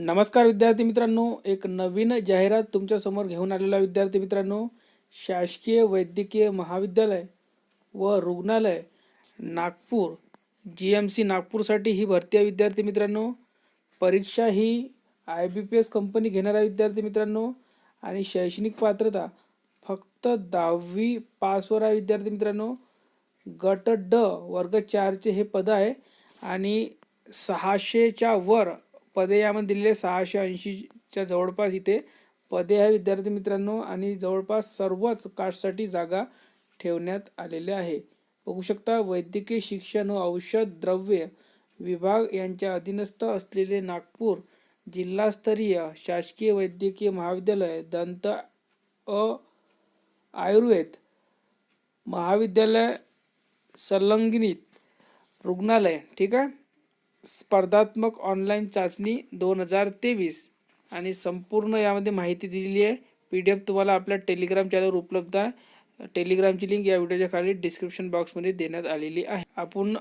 नमस्कार विद्यार्थी मित्रांनो एक नवीन जाहिरात तुमच्यासमोर घेऊन आलेला विद्यार्थी मित्रांनो. शासकीय वैद्यकीय महाविद्यालय व रुग्णालय नागपूर जी एम सी नागपूरसाठी ही भरती आहे विद्यार्थी मित्रांनो. परीक्षा ही I B P S company घेणारा विद्यार्थी मित्रांनो. आणि शैक्षणिक पात्रता फक्त दहावी पासवर आहे विद्यार्थी मित्रांनो. गट ड वर्ग चारचे हे पद आहे. आणि सहाशेच्या वर पदे यामध्ये दिलेले सहाशे ऐंशीच्या जवळपास इथे पदे आहे विद्यार्थी मित्रांनो आणि जवळपास सर्वच कास्टसाठी जागा ठेवण्यात आलेल्या आहे बघू शकता वैद्यकीय शिक्षण व औषध द्रव्य विभाग यांच्या अधीनस्थ असलेले नागपूर जिल्हास्तरीय शासकीय वैद्यकीय महाविद्यालय दंत अ आयुर्वेद महाविद्यालय संलग्नित रुग्णालय ठीक आहे? स्पर्धात्मक ऑनलाईन चाचणी दोन हजार तेवीस. आणि संपूर्ण यामध्ये माहिती दिलेली आहे. पी डी एफ तुम्हाला आपल्या टेलिग्राम चॅनलवर उपलब्ध आहे. टेलिग्रामची लिंक या व्हिडिओच्या खाली डिस्क्रिप्शन बॉक्समध्ये देण्यात आलेली आहे. आपण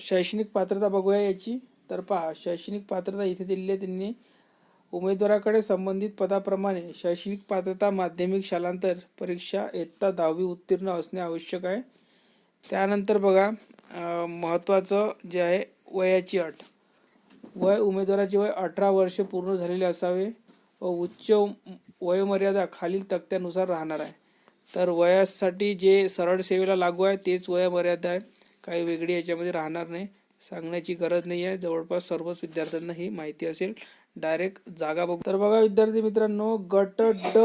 शैक्षणिक पात्रता बघूया याची. तर पहा शैक्षणिक पात्रता इथे दिलेली आहे त्यांनी. उमेदवाराकडे संबंधित पदाप्रमाणे शैक्षणिक पात्रता माध्यमिक शालांतर परीक्षा इयत्ता दहावी उत्तीर्ण असणे आवश्यक आहे. त्यानंतर बघा महत्त्वाचं जे आहे वयाची अट. वय उमेदवाराचे वय अठरा वर्षे पूर्ण झालेले असावे व उच्च वयोमर्यादा खालील तक्त्यानुसार राहणार आहे. तर वयासाठी जे सरळ सेवेला लागू आहे तेच वयोमर्यादा आहे. काही वेगळी याच्यामध्ये राहणार नाही. सांगण्याची गरज नाही आहे. जवळपास सर्वच विद्यार्थ्यांना ही माहिती असेल. डायरेक्ट जागा बघ. तर बघा विद्यार्थी मित्रांनो गट ड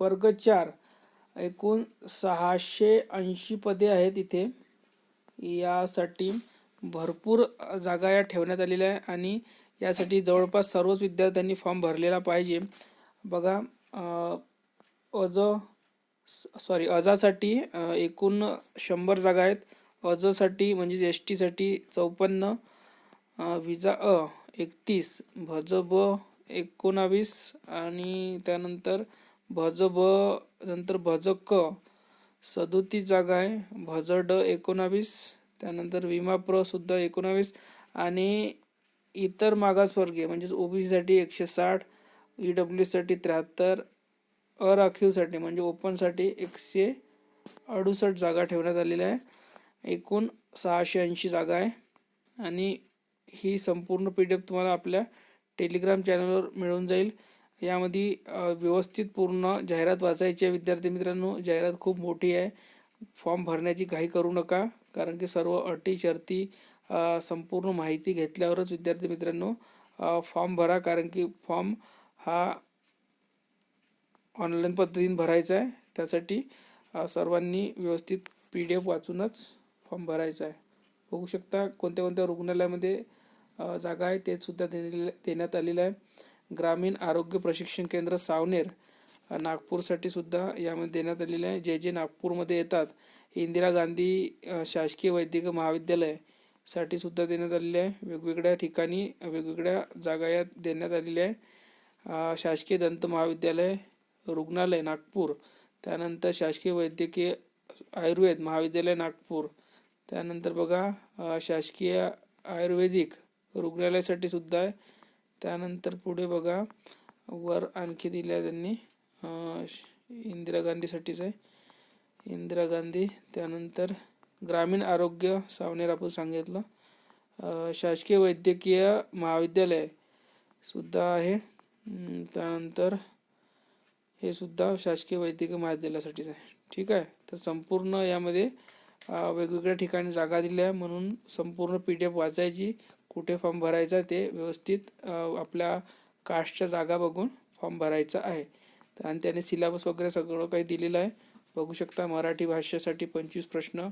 वर्ग चार एकूण सहाशे ऐंशी पदे आहेत इथे. यासाठी भरपूर जागा या ठेवण्यात आलेल्या आहे आणि यासाठी जवळपास सर्वच विद्यार्थ्यांनी फॉर्म भरलेला पाहिजे. बघा अज सॉरी अजासाठी एकूण शंभर जागा आहेत. अजसाठी म्हणजे एस टीसाठी चौपन्न विजा अ एकतीस भज ब एकोणावीस आणि त्यानंतर भज ब नंतर भज क सदोतीस जागा आहे. भज ड एकोणावीस त्यानंतर विमा प्र सुद्धा एकोणावीस आणि इतर मागासवर्गीय म्हणजेच ओबीसीसाठी एकशे साठ ई डब्ल्यूसाठी त्र्याहत्तर अराखीवसाठी म्हणजे ओपनसाठी एकशे अडुसष्ट जागा ठेवण्यात आलेल्या आहे. एकूण सहाशे ऐंशी जागा आहे. आणि ही संपूर्ण पी डी एफ तुम्हाला आपल्या टेलिग्राम चॅनलवर मिळून जाईल. यामध्ये व्यवस्थित पूर्ण जाहिरात वाचायची आहे. विद्यार्थी मित्रांनो जाहिरात खूप मोठी आहे. फॉर्म भरण्याची घाई करू नका कारण की सर्व अटी शर्ती संपूर्ण माहिती घेतल्यावरच विद्यार्थी मित्रांनो फॉर्म भरा कारण की फॉर्म हा ऑनलाईन पद्धतीने भरायचा आहे. त्यासाठी सर्वांनी व्यवस्थित पी डी एफ वाचूनच फॉर्म भरायचा आहे. बघू शकता कोणत्या कोणत्या रुग्णालयामध्ये जागा आहे ते सुद्धा देण्यात आलेलं आहे. ग्रामीण आरोग्य प्रशिक्षण केंद्र सावनेर नागपूरसाठी सुद्धा यामध्ये देण्यात आलेलं आहे. जे जे नागपूरमध्ये येतात इंदिरा गांधी शासकीय वैद्यकीय महाविद्यालयसाठी सुद्धा देण्यात आलेले आहे. वेगवेगळ्या ठिकाणी वेगवेगळ्या जागा यात देण्यात आलेल्या आहे. शासकीय दंत महाविद्यालय रुग्णालय नागपूर त्यानंतर शासकीय वैद्यकीय आयुर्वेद महाविद्यालय नागपूर त्यानंतर बघा शासकीय आयुर्वेदिक रुग्णालयासाठी सुद्धा आहे. त्यानंतर पुढे बघा वर आणखी दिल्या आहे त्यांनी. इंदिरा गांधीसाठीच आहे. इंदिरा गांधी त्यानंतर ग्रामीण आरोग्य सावनेर आपण सांगितलं. शासकीय वैद्यकीय महाविद्यालय सुद्धा आहे. त्यानंतर हे सुद्धा शासकीय वैद्यकीय महाविद्यालयासाठीच आहे. ठीक आहे? तर संपूर्ण यामध्ये वेगवेगळ्या ठिकाणी जागा दिल्या आहे म्हणून संपूर्ण पी डी एफ वाचायची कुठे फॉर्म भरायचा ते व्यवस्थित आपल्या कास्टच्या जागा बघून फॉर्म भरायचा आहे. तर आणि त्याने सिलेबस वगैरे सगळं काही दिलेलं आहे. बघू शकता मराठी भाषेसाठी पंचवीस प्रश्न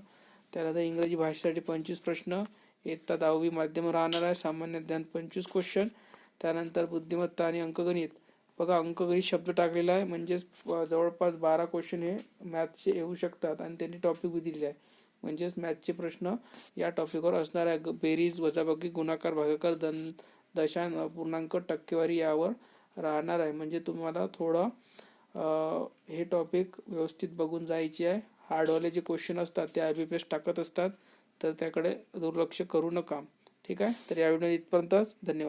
त्यानंतर इंग्रजी भाषेसाठी पंचवीस प्रश्न इयत्ता दहावी माध्यम राहणार आहे सामान्य ज्ञान पंचवीस क्वेश्चन त्यानंतर बुद्धिमत्ता आणि अंकगणित. बघा अंकगणित शब्द टाकलेला आहे म्हणजेच जवळपास बारा क्वेश्चन हे मॅथ्सचे येऊ शकतात आणि त्यांनी टॉपिक दिलेले आहे. म्हणजेच मॅथ्सचे प्रश्न या टॉपिकवर असणार आहे. ग- बेरीज वजाबाकी गुणाकार भागाकार दन दशांश पूर्णांक टक्केवारी यावर राहणार आहे. म्हणजे तुम्हाला थोडं हे टॉपिक व्यवस्थित बघून जायचे आहे. हार्डवाले जे क्वेश्चन असतात ते आय बी पी एस टाकत असतात. तर त्याकडे दुर्लक्ष करू नका. ठीक आहे? तर या व्हिडिओ इथपर्यंतच धन्यवाद.